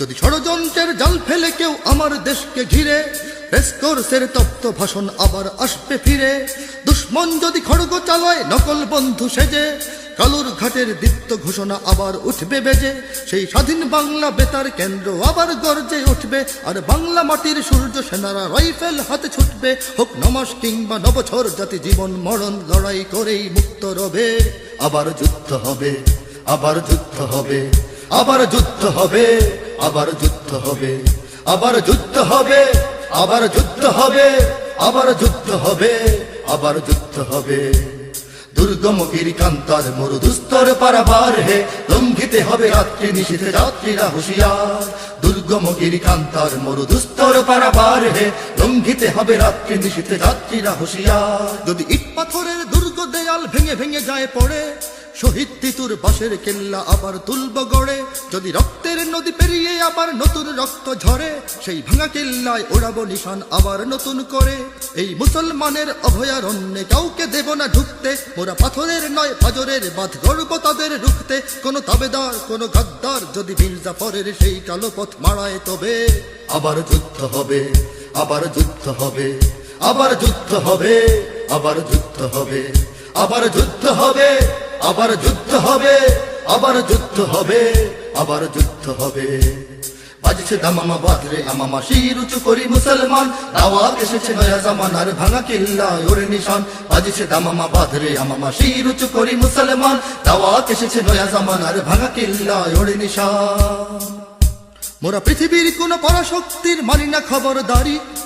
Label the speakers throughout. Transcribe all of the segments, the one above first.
Speaker 1: যদি ষড়যন্ত্রের জাল ফেলে কেউ আমার দেশকে ঘিরে রেসকোর্সের তপ্ত ভাষণ আবার আসবে ফিরে। দুশ্মন যদি খড়গ চালায়, নকল বন্ধু সেজে, কালুর ঘাটের দীপ্ত ঘোষণা আবার উঠবে বেজে। সেই স্বাধীন বাংলা বেতার কেন্দ্র আবার গর্জে উঠবে, আর বাংলা মাটির সূর্য সেনারা রাইফেল হাতে ছুটবে। হোক নমাস কিংবা নবছর, জাতি জীবন মরণ লড়াই করেই মুক্ত রবে। আবার যুদ্ধ হবে, আবার যুদ্ধ হবে, আবার যুদ্ধ হবে। আবার যুদ্ধ হবে, আবার যুদ্ধ হবে, আবার যুদ্ধ হবে, আবার যুদ্ধ হবে, আবার যুদ্ধ হবে। দুর্গম কান্তার মরু দুস্তর পারাবার হে, লঙ্ঘিতে হবে রাত্রি নিশীথে যাত্রীরা হুঁশিয়ার। দুর্গম কান্তার মরু দুস্তর পারাবার হে, লঙ্ঘিতে হবে রাত্রি নিশীথে যাত্রীরা হুঁশিয়ার। যদি ইট পাথরের দুর্গ দেয়াল ভেঙে ভেঙে যায় পড়ে শহীদ তিতুর বাসের কেল্লা আবার তুলব গড়ে। যদি রক্তের নদী পেরিয়ে আবার নতুন রক্ত ঝরে, সেই ভাঙা কেল্লায় ওড়াবো নিশান আবার নতুন করে। এই মুসলমানের অভয়ারণ্যে কাউকে দেব না ঢুকতে। মোরা পাথরের নয়, পাজরের বাঁধ গর্ব তাদের রুখতে। কোনো তাবেদার, কোনো গাদ্দার, যদি মির্জাফরের সেই কালো পথ মারায় তবে। আবার যুদ্ধ হবে, আবার যুদ্ধ হবে, আবার যুদ্ধ হবে, আবার যুদ্ধ হবে, আবার যুদ্ধ হবে। আবার যুদ্ধ হবে, আবার যুদ্ধ হবে, আবার যুদ্ধ হবে। বাজছে দামামা বাদরে, আমামা শির উঁচু করি মুসলমান। দাওয়াত এসেছে নয়া জামানার ভাঙা কিল্লা ওরে নিশান। বাজছে দামামা বাদরে, আমামা শির উঁচু করি মুসলমান। দাওয়াত এসেছে নয়া জামানার ভাঙা কিল্লা ওরে নিশান। মোরা পৃথিবীর কোন পরাশক্তির মানি না খবরদারি।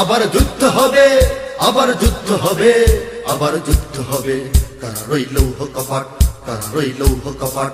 Speaker 1: আবার যুদ্ধ হবে, আবার যুদ্ধ হবে, আবার যুদ্ধ হবে। কারা রইল কপাট, কারা রইল কপাট?